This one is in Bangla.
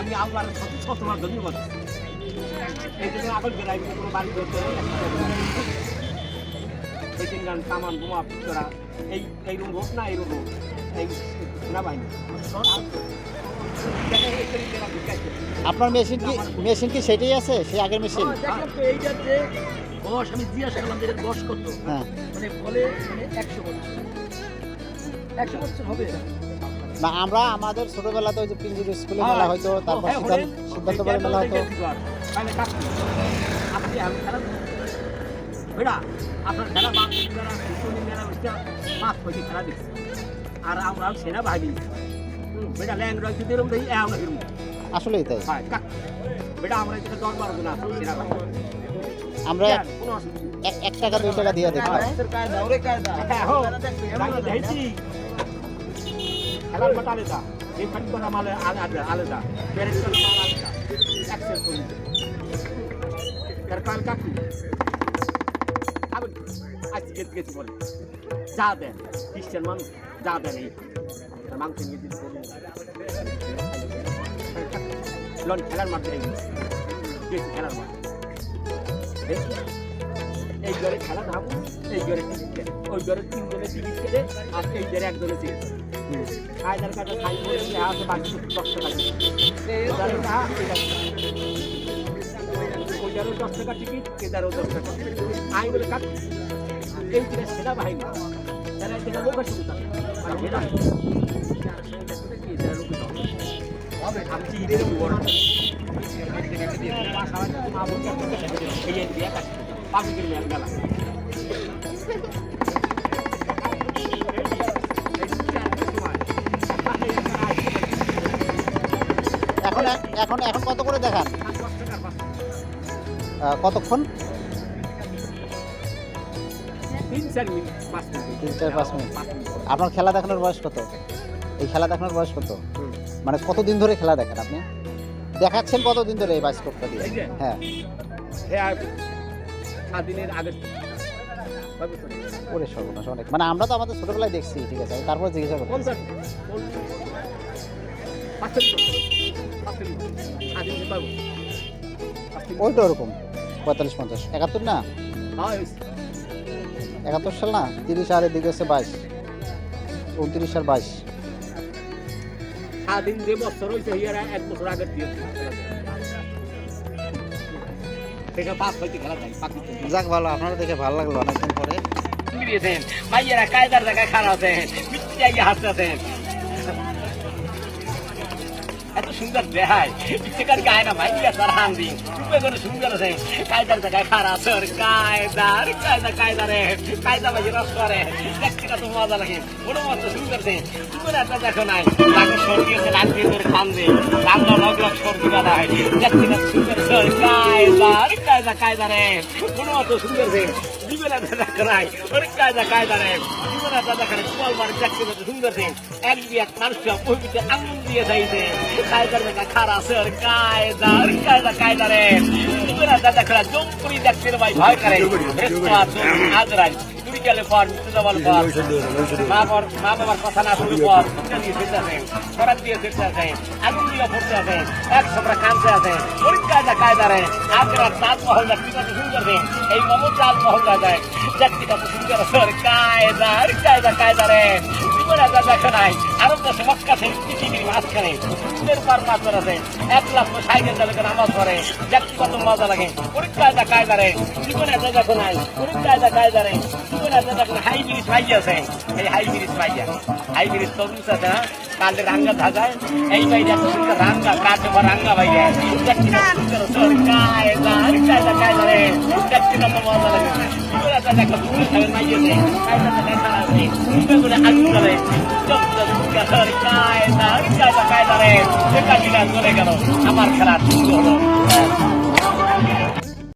আমি আল্লাহর সত্যবার ধন্যবাদ। এই জন্য আগল বেড়াই কোনো বাড়ি ধরতে এই তিন গান কামান বোমা পিস্তরা এই এই রুম হোক না এই রুম হোক এই সেনাবাহিনী। সব আপনার মেশিন কি মেশিন কি সেটাই আছে? সেই আগের মেশিন? দেখলাম যে বয়স আমি জিজ্ঞাসা করলাম যে এটার বয়স হ্যাঁ। মানে বলে মানে একশো বছর। একশো বছর হবে না আমরা আমাদের ছোটবেলাতে ওই যে পিঞ্জির স্কুলে মেলা হয়তো তারপর সিদ্ধান্ত সিদ্ধান্ত বাড়ি মেলা হতো আর আমরা সেনা বাহিনী বেটা দেখি আমরা আসলেই তাই। হয় কাক বেটা আমরা সেনা বাহিনী। এক- টাকা দুই টাকা দিয়ে হ্যাঁ দেখছি। খেলার মাঠ আলাদা, এই ফাটি করা মাল আলাদা আলাদা। প্যারেন্ট করা মাল আলাদা। অ্যাক্সেস করি তার কাল কাকু? আবার আজকে গেছি গেছি বলে। যা দেন, খ্রিস্টান মানুষ, যা দেন এই। মাংস নিয়ে দিন লন, খেলার মাঠ গেছি খেলার মাঠ। এই ঘরে খেলা ধাবো এই ঘরে টিকিট কেটে ওই ঘরে তিন জনে টিকিট কেটে আর এই ঘরে এক জনে টিকিট আয়দার কাছে সাইন করে দিয়ে হাতে বাকি দশ টাকা। ওই ঘরেও দশ টাকা টিকিট এ ঘরেও দশ টাকা আমি বলে কাক এই দিনে সেনা বাহিনী তারা এটা লোক মানে সেনা আমি ঈদের বড় এখন এখন এখন কত করে দেখান? কতক্ষণ? তিন চার পাঁচ মিনিট। আপনার খেলা দেখানোর বয়স কত? এই খেলা দেখানোর বয়স কত? মানে কতদিন ধরে খেলা দেখেন আপনি? দেখাচ্ছেন কতদিন ধরে এই বায়োস্কোপটা দিয়ে? হ্যাঁ। আগে ওরে সর্বনাশ অনেক। মানে আমরা তো আমাদের ছোটবেলায় দেখছি ঠিক আছে? তারপরে জিজ্ঞাসা। পাঁচচল্লিশ ওইটা ওরকম। পঁয়তাল্লিশ পঞ্চাশ। একাত্তর না? হ্যাঁ, একাত্তর সাল না? তিরিশ আর এদিকে হচ্ছে বাইশ। উনত্রিশ আর বাইশ। স্বাধীন যে বছর হয়েছে হিয়ারা এক বছর আগে দিয়ে সেটা পাঁচ হইতে খেলা যায় যাক ভালো আপনারা দেখে ভালো লাগল অনেকদিন পরে। মাইয়েরা কায়দার জায়গায় খারাপ আছেন মিষ্টি জায়গায় হাসতেছেন এত সুন্দর দেখায় ইচ্ছেকার গায় না মাইয়া তার হান দিন। চুপে করে সুন্দর আছে। কায়দার জায়গায় খারাপ আছে ওর কায়দার কায়দা কায়দা রে কায়দা বাজি রস করে। দেখতে কত মজা লাগে। বড় মস্ত সুন্দর আছে চুপে একটা দেখো নাই। লাগে সর্দি আছে লাল দিয়ে করে খান দে কান্দা লগ লগ সর্দি বাধা হয় দেখতে কত সুন্দর আছে ওর কায়দার কায়দা কায়দা রে বড় মস্ত সুন্দর আছে জীবনে দাদা করাই ওর কায়দা কায়দা রে জীবনে দাদা করে কল বার দেখতে কত সুন্দর আছে এক দিয়ে মানুষ পবিত্র আঙুল দিয়ে যাইছে কায়দার দেখা খারা আছে ওর কায়দা ওর কায়দা কায়দা রে জীবনে দাদা করা জম্পুরি দেখতে গেলে পর মৃত্যু যাবার পর। মা বাবার মা বাবার কথা না শুনে পর চিন্তা দিয়ে ফিরতে আছে খরাক দিয়ে ফিরতে আছে আগুন দিয়ে পড়তে আছে এক সবরা কানতে আছে ওর কায়দা কায়দা রে আগ্রার তাজমহল সুন্দর রে এই মমো তাজমহল যায় দেখতে কত সুন্দর কায়দা কায়দা কায়দা রে জীবনে যা দেখে নাই আরব দেশে মক্কা থেকে পৃথিবীর মাঝখানে। সুদের পার পাথর আছে এক লাখ সাইকেল চালকে নামাজ দেখতে কত মজা লাগে। ওর কায়দা কায়দা রে, জীবনে যা দেখো নাই ওর কায়দা কায়দা রে, জীবনে যা দেখো হাই ব্রিজ পাই আছে। এই হাই ব্রিজ পাই হাই ব্রিজ তরুণ আছে না কালে রাঙ্গা ধাগায় এই বাইরে রাঙ্গা কাটে বা রাঙ্গা বাইরে। দেখতে কত সুন্দর আছে ওর কায়দা ওর কায়দা কায়দা রে দেখতে কত মজা লাগে। আমার খেলা শুরু হলো